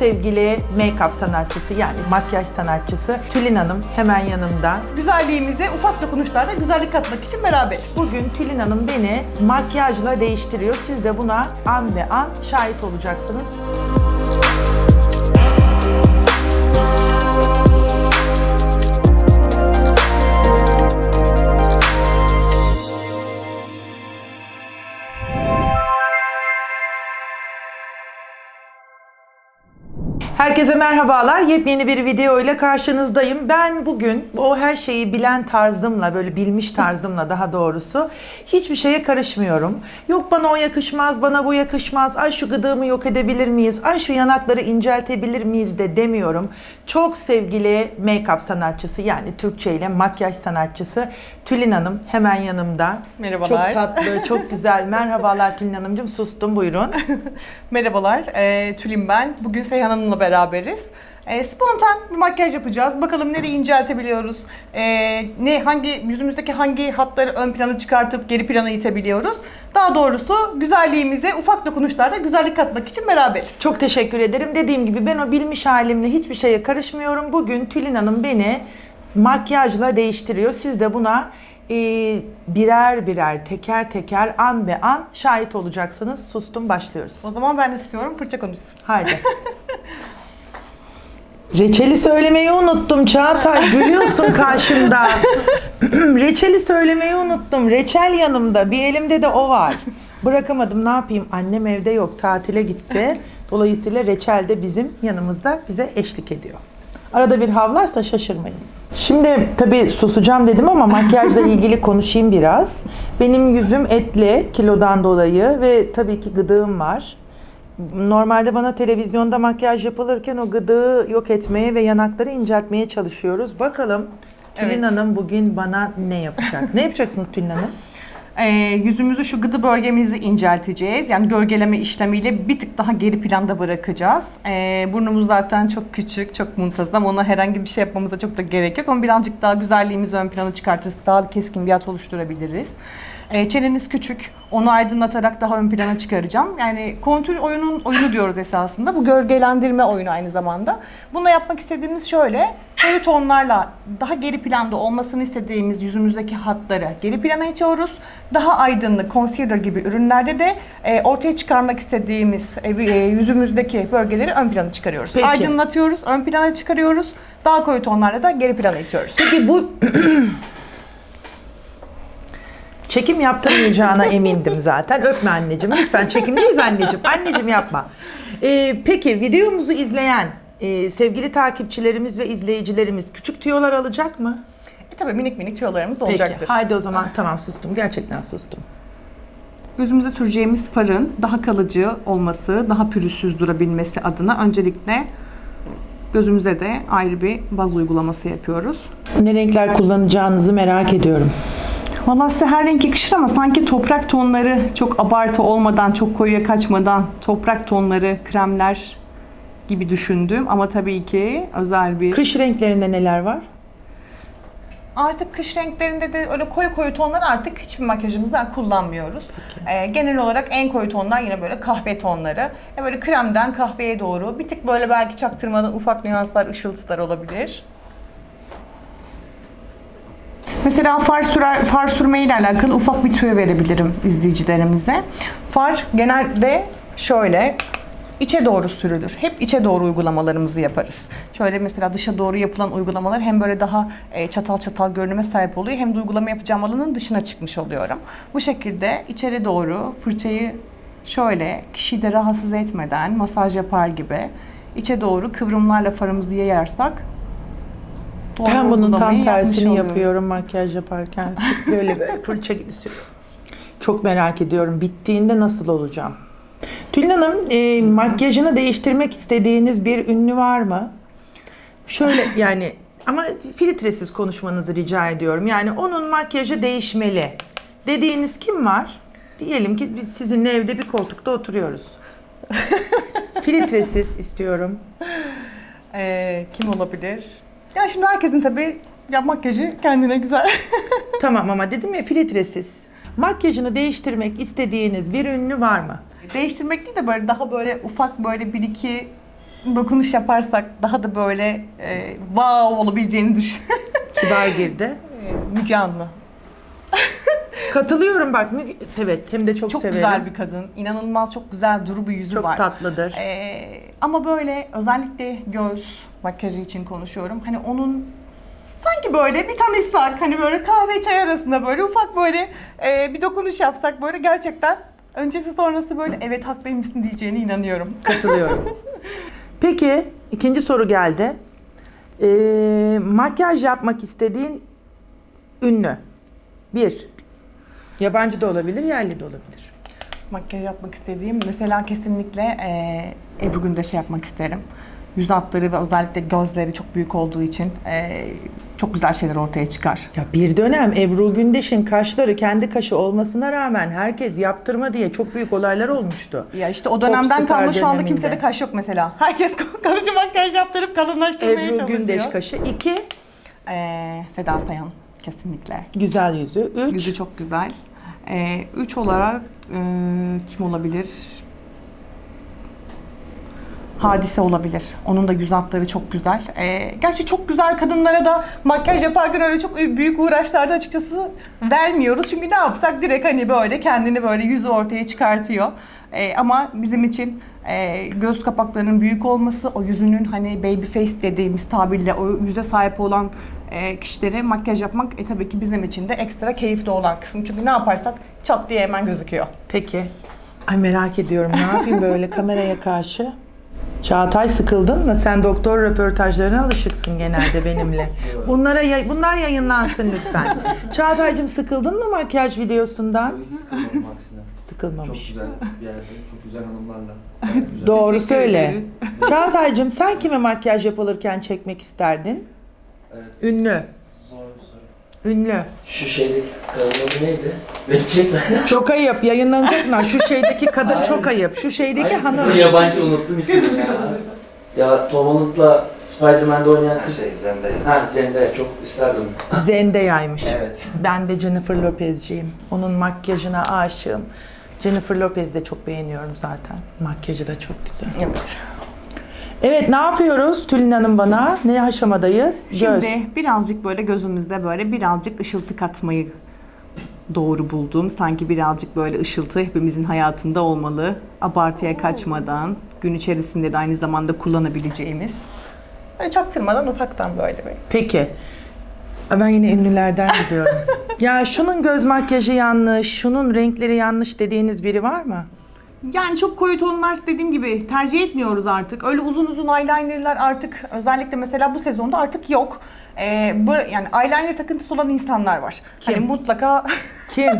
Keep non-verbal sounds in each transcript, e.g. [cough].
sevgili make-up sanatçısı yani makyaj sanatçısı Tülin Hanım hemen yanımda. Güzelliğimize ufak dokunuşlarla güzellik katmak için beraberiz. Bugün Tülin Hanım beni makyajla değiştiriyor. Siz de buna an ve an şahit olacaksınız. Herkese merhabalar. Yepyeni bir video ile karşınızdayım. Ben bugün o her şeyi bilen tarzımla, böyle bilmiş tarzımla daha doğrusu hiçbir şeye karışmıyorum. Yok bana o yakışmaz, bana bu yakışmaz. Ay şu gıdığımı yok edebilir miyiz? Ay şu yanakları inceltebilir miyiz de demiyorum. Çok sevgili make-up sanatçısı yani Türkçe ile makyaj sanatçısı Tülin Hanım hemen yanımda. Merhabalar. Çok tatlı, çok güzel. Merhabalar Tülin Hanımcığım. Sustum buyurun. [laughs] Merhabalar, e, Tülin ben. Bugün Seyhan Hanım'la beraberiz. E, spontan bir makyaj yapacağız. Bakalım nereyi inceltebiliyoruz, e, ne hangi yüzümüzdeki hangi hatları ön plana çıkartıp geri plana itebiliyoruz. Daha doğrusu güzelliğimize ufak dokunuşlarla güzellik katmak için beraberiz. Çok teşekkür ederim. Dediğim gibi ben o bilmiş halimle hiçbir şeye karışmıyorum. Bugün Tülin Hanım beni makyajla değiştiriyor. Siz de buna e, birer birer, teker teker, an be an şahit olacaksınız. Sustum başlıyoruz. O zaman ben istiyorum fırça konuşsun. Haydi. [laughs] Reçeli söylemeyi unuttum Çağatay. Gülüyorsun [laughs] karşımda. [clears throat] Reçeli söylemeyi unuttum. Reçel yanımda. Bir elimde de o var. Bırakamadım. Ne yapayım? Annem evde yok. Tatile gitti. Dolayısıyla reçel de bizim yanımızda bize eşlik ediyor. Arada bir havlarsa şaşırmayın. Şimdi tabii susacağım dedim ama makyajla [laughs] ilgili konuşayım biraz. Benim yüzüm etli kilodan dolayı ve tabii ki gıdığım var. Normalde bana televizyonda makyaj yapılırken o gıdığı yok etmeye ve yanakları inceltmeye çalışıyoruz. Bakalım Tülin Evet. Hanım bugün bana ne yapacak? ne yapacaksınız Tülin Hanım? [laughs] Ee, yüzümüzü şu gıdı bölgemizi incelteceğiz. Yani gölgeleme işlemiyle bir tık daha geri planda bırakacağız. Ee, burnumuz zaten çok küçük, çok muntazam. Ona herhangi bir şey yapmamıza çok da gerek yok. Ama birazcık daha güzelliğimizi ön plana çıkartırız. Daha bir keskin bir hat oluşturabiliriz. Ee, çeneniz küçük. Onu aydınlatarak daha ön plana çıkaracağım. Yani kontür oyunun oyunu diyoruz esasında. Bu gölgelendirme oyunu aynı zamanda. Bunu yapmak istediğimiz şöyle. Koyu tonlarla daha geri planda olmasını istediğimiz yüzümüzdeki hatları geri plana itiyoruz. Daha aydınlık concealer gibi ürünlerde de e, ortaya çıkarmak istediğimiz e, e, yüzümüzdeki bölgeleri ön plana çıkarıyoruz. Peki. Aydınlatıyoruz, ön plana çıkarıyoruz. Daha koyu tonlarla da geri plana itiyoruz. Peki bu çekim yaptırmayacağına [laughs] emindim zaten. Öpme anneciğim lütfen çekimdeyiz anneciğim. Anneciğim yapma. Ee, peki videomuzu izleyen e, sevgili takipçilerimiz ve izleyicilerimiz küçük tüyolar alacak mı? E, tabii minik minik tüyolarımız Peki. olacaktır. Haydi o zaman tamam sustum. Gerçekten sustum. Gözümüze süreceğimiz farın daha kalıcı olması, daha pürüzsüz durabilmesi adına öncelikle gözümüze de ayrı bir baz uygulaması yapıyoruz. Ne renkler kullanacağınızı merak ediyorum. Valla size her renk yakışır ama sanki toprak tonları çok abartı olmadan, çok koyuya kaçmadan toprak tonları, kremler gibi düşündüm. Ama tabii ki özel bir... Kış renklerinde neler var? Artık kış renklerinde de öyle koyu koyu tonlar artık hiçbir makyajımızda kullanmıyoruz. Ee, genel olarak en koyu tonlar yine böyle kahve tonları. E böyle kremden kahveye doğru bir tık böyle belki çaktırmadan ufak nüanslar, ışıltılar olabilir. Mesela far, sürer, far sürme ile alakalı ufak bir tüyo verebilirim izleyicilerimize. Far genelde şöyle içe doğru sürülür. Hep içe doğru uygulamalarımızı yaparız. Şöyle mesela dışa doğru yapılan uygulamalar hem böyle daha e, çatal çatal görünüme sahip oluyor hem de uygulama yapacağım alanın dışına çıkmış oluyorum. Bu şekilde içeri doğru fırçayı şöyle kişiyi de rahatsız etmeden masaj yapar gibi içe doğru kıvrımlarla farımızı yayarsak Ben bunun tam tersini yapıyorum makyaj yaparken. [laughs] Böyle böyle fırça gibi sürüyorum. Çok merak ediyorum. Bittiğinde nasıl olacağım? Tülin Hanım, e, makyajını değiştirmek istediğiniz bir ünlü var mı? Şöyle yani ama filtresiz konuşmanızı rica ediyorum. Yani onun makyajı değişmeli dediğiniz kim var? Diyelim ki biz sizinle evde bir koltukta oturuyoruz. [laughs] filtresiz istiyorum. Ee, kim olabilir? Ya şimdi herkesin tabii ya makyajı kendine güzel. [laughs] Tamam ama dedim ya filtresiz. Makyajını değiştirmek istediğiniz bir ünlü var mı? Değiştirmek değil de böyle daha böyle ufak böyle bir iki dokunuş yaparsak daha da böyle e, wow olabileceğini düşün. Kibar girdi. [laughs] Müge Anlı. Katılıyorum bak. Evet hem de çok, Çok severim. güzel bir kadın. İnanılmaz çok güzel duru bir yüzü Çok var. tatlıdır. Ee, ama böyle özellikle göz makyajı için konuşuyorum. Hani onun sanki böyle bir tanışsak hani böyle kahve çay arasında böyle ufak böyle e, bir dokunuş yapsak böyle gerçekten öncesi sonrası böyle evet haklıymışsın diyeceğine inanıyorum. Katılıyorum. [laughs] Peki ikinci soru geldi. Ee, makyaj yapmak istediğin ünlü. Bir. Yabancı da olabilir, yerli de olabilir. Makyaj yapmak istediğim mesela kesinlikle e, Ebru Gündeş'e yapmak isterim. Yüz hatları ve özellikle gözleri çok büyük olduğu için e, çok güzel şeyler ortaya çıkar. Ya bir dönem Ebru Gündeş'in kaşları kendi kaşı olmasına rağmen herkes yaptırma diye çok büyük olaylar olmuştu. Ya işte o dönemden Popstar kalma şu anda döneminde. kimsede kaş yok mesela. Herkes kalıcı makyaj yaptırıp kalınlaştırmaya Ebru çalışıyor. Gündeş kaşı. İki, Ee, Seda Sayan kesinlikle. güzel yüzü. Üç, Yüzü çok güzel. Ee, üç olarak e, kim olabilir? Hadise olabilir. Onun da yüz hatları çok güzel. Ee, gerçi çok güzel kadınlara da makyaj yaparken öyle çok büyük uğraşlarda açıkçası vermiyoruz. Çünkü ne yapsak direkt hani böyle kendini böyle yüzü ortaya çıkartıyor. Ee, ama bizim için e, göz kapaklarının büyük olması, o yüzünün hani baby face dediğimiz tabirle o yüze sahip olan e, kişilere makyaj yapmak e, tabii ki bizim için de ekstra keyifli olan kısım. Çünkü ne yaparsak çat diye hemen gözüküyor. Peki. Ay merak ediyorum ne yapayım böyle [laughs] kameraya karşı? Çağatay sıkıldın mı? Sen doktor röportajlarına alışıksın genelde benimle. [laughs] Bunlara yay- bunlar yayınlansın lütfen. Çağatay'cığım sıkıldın mı makyaj videosundan? Hiç sıkılmadım aksine. Çok Sıkılmamış. güzel bir yerde, çok güzel hanımlarla. Gayet güzel. Doğru Teşekkür söyle. ederiz. Çağatay'cığım sen kime makyaj yapılırken çekmek isterdin? Evet. Ünlü. Ünlü. Şu şeydeki kadın adı neydi? Çekme. [laughs] Çok ayıp yayınlanacak mı? Şu şeydeki kadın Hayır. çok ayıp. Şu şeydeki Hayır, hanım. bu yabancı unuttum ismini ya. Ya Tom Holland'la Spider-Man'de oynayan kız. Şey Zendaya. Ha Zendaya çok isterdim. Zendaya'ymış. Evet. Ben de Jennifer Lopez'ciyim. Onun makyajına aşığım. Jennifer Lopez'i de çok beğeniyorum zaten. Makyajı da çok güzel. Evet. Evet ne yapıyoruz Tülin Hanım bana? Ne aşamadayız? Göz. Şimdi birazcık böyle gözümüzde böyle birazcık ışıltı katmayı doğru buldum. Sanki birazcık böyle ışıltı hepimizin hayatında olmalı. Abartıya kaçmadan, gün içerisinde de aynı zamanda kullanabileceğimiz. Böyle çaktırmadan ufaktan böyle bir. Peki. Ben yine ünlülerden gidiyorum. [laughs] ya şunun göz makyajı yanlış, şunun renkleri yanlış dediğiniz biri var mı? Yani çok koyu tonlar dediğim gibi tercih etmiyoruz artık. Öyle uzun uzun eyelinerlar artık özellikle mesela bu sezonda artık yok. Ee, böyle yani eyeliner takıntısı olan insanlar var. Kim? Hani mutlaka Kim? [laughs]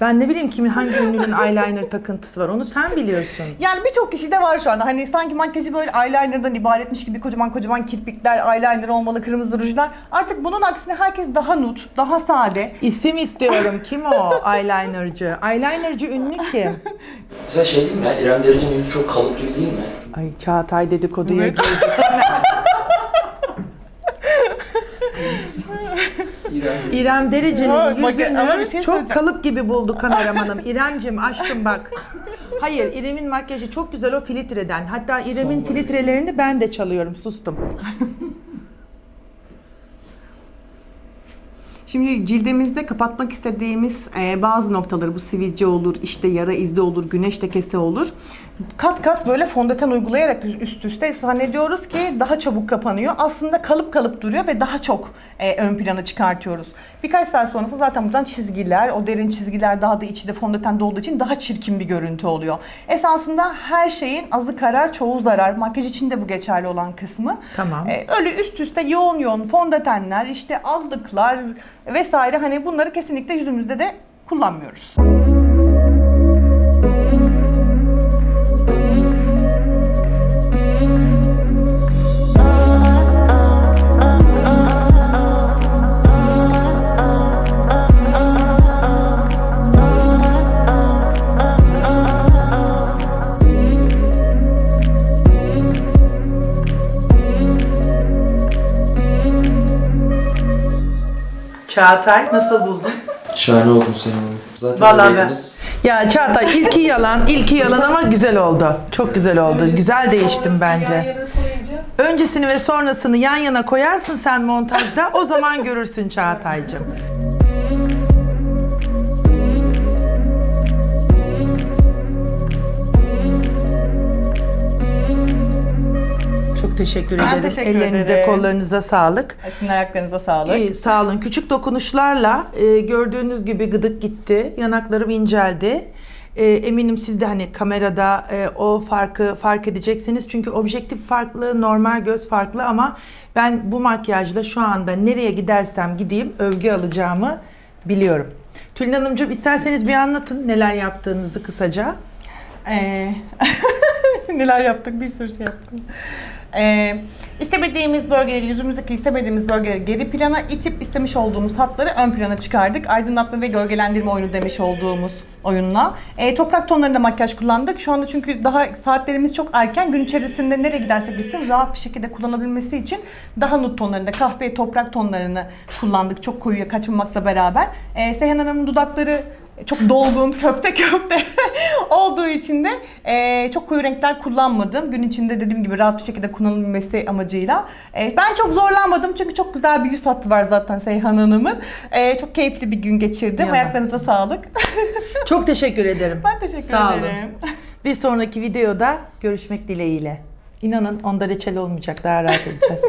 ben ne bileyim kimin hangi ünlünün [laughs] eyeliner takıntısı var onu sen biliyorsun. Yani birçok kişi de var şu anda. Hani sanki makyajı böyle eyeliner'dan ibaretmiş gibi kocaman kocaman kirpikler, eyeliner olmalı, kırmızı rujlar. Artık bunun aksine herkes daha nuç, daha sade. İsim istiyorum. Kim o [laughs] eyelinerci? Eyelinerci ünlü kim? Mesela şey değil mi ya İrem Derici'nin yüzü çok kalıp gibi değil mi? Ay Çağatay dedikoduya girdi. [laughs] İrem. Ya, Derici'nin bak- ama yüzünü bir şey çok söyleyeceğim. kalıp gibi buldu kameramanım. İremcim aşkım bak. Hayır İrem'in makyajı çok güzel o filtreden. Hatta İrem'in filtrelerini ben de çalıyorum. Sustum. Şimdi cildimizde kapatmak istediğimiz e, bazı noktaları bu sivilce olur, işte yara izi olur, güneş lekesi olur. Kat kat böyle fondöten uygulayarak üst üste zannediyoruz ki daha çabuk kapanıyor. Aslında kalıp kalıp duruyor ve daha çok e, ön plana çıkartıyoruz. Birkaç saat sonrası zaten buradan çizgiler, o derin çizgiler daha da içinde fondöten olduğu için daha çirkin bir görüntü oluyor. Esasında her şeyin azı karar, çoğu zarar. Makyaj için de bu geçerli olan kısmı. Tamam. E, öyle üst üste yoğun yoğun fondötenler, işte allıklar vesaire hani bunları kesinlikle yüzümüzde de kullanmıyoruz. Çağatay nasıl buldun? Şahane oldun senin oğlum. Zaten Vallahi öyleydiniz. Ya Çağatay ilki yalan, ilki yalan ama güzel oldu. Çok güzel oldu. Güzel değiştim bence. Öncesini ve sonrasını yan yana koyarsın sen montajda. O zaman görürsün Çağatay'cığım. Çok teşekkür Ben ederim. teşekkür Ellerinize, ederim. kollarınıza sağlık. Sizin ayaklarınıza sağlık. İyi, sağ olun. Küçük dokunuşlarla e, gördüğünüz gibi gıdık gitti. Yanaklarım inceldi. E, eminim siz de hani kamerada e, o farkı fark edeceksiniz. Çünkü objektif farklı, normal göz farklı ama ben bu makyajla şu anda nereye gidersem gideyim övgü alacağımı biliyorum. Tülin Hanımcığım isterseniz bir anlatın neler yaptığınızı kısaca. Ee, [laughs] neler yaptık bir sürü şey yaptık. Ee, istemediğimiz bölgeleri, yüzümüzdeki istemediğimiz bölgeleri geri plana itip istemiş olduğumuz hatları ön plana çıkardık. Aydınlatma ve gölgelendirme oyunu demiş olduğumuz oyunla. Ee, toprak tonlarında makyaj kullandık. Şu anda çünkü daha saatlerimiz çok erken. Gün içerisinde nereye gidersek gitsin rahat bir şekilde kullanabilmesi için daha nut tonlarında, kahve toprak tonlarını kullandık. Çok koyuya kaçmamakla beraber. Ee, Seyhan Hanım'ın dudakları çok dolgun, köfte köfte [laughs] olduğu için de e, çok koyu renkler kullanmadım. Gün içinde dediğim gibi rahat bir şekilde kullanılması amacıyla. E, ben çok zorlanmadım çünkü çok güzel bir yüz hattı var zaten Seyhan Hanım'ın. E, çok keyifli bir gün geçirdim. Yalan. Ayaklarınıza sağlık. [laughs] Çok teşekkür ederim. ben teşekkür Sağ olun. ederim. [laughs] Bir sonraki videoda görüşmek dileğiyle. İnanın onda reçel olmayacak. Daha rahat edeceğiz.